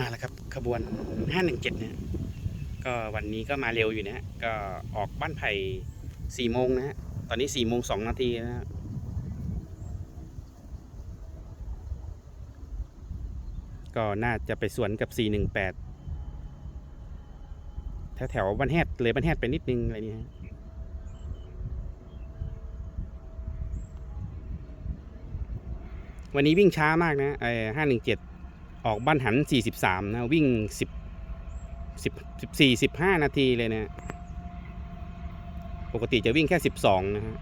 มาแล้วครับขบวน 517 เนี่ย ก็วันนี้ก็มาเร็วอยู่นะฮะก็ออกบ้านไผ่สี่โมงนะฮะ ตอนนี้สี่โมงสองนาทีนะฮะก็น่าจะไปสวนกับ 418 แถวแถวบ้านแฮดเลยบ้านแฮดไปนิดนึงอะไรเนี่ยฮะวันนี้วิ่งช้ามากนะไอ้ห้าหนึ่งเจ็ด ออกบ้านหัน 43 นะ วิ่ง 10 10 4 15 นาทีเลยนะ ปกติจะวิ่งแค่ 12 นะฮะ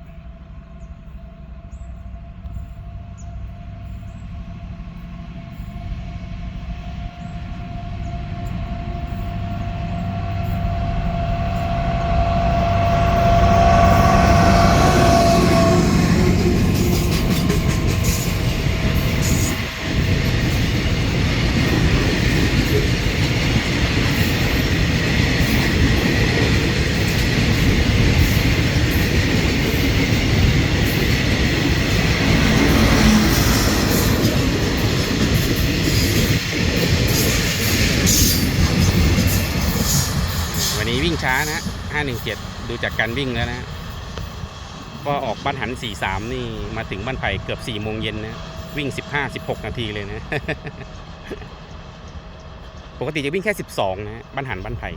วิ่งช้านะ517 ดูจากการวิ่งแล้วนะ ก็ออกบ้านหัน 43 นี่มาถึงบ้านไผ่เกือบ 4 โมงเย็นนะ วิ่ง 15 16 นาทีเลยนะ ปกติจะวิ่งแค่ 12 นะบ้านหันบ้านไผ่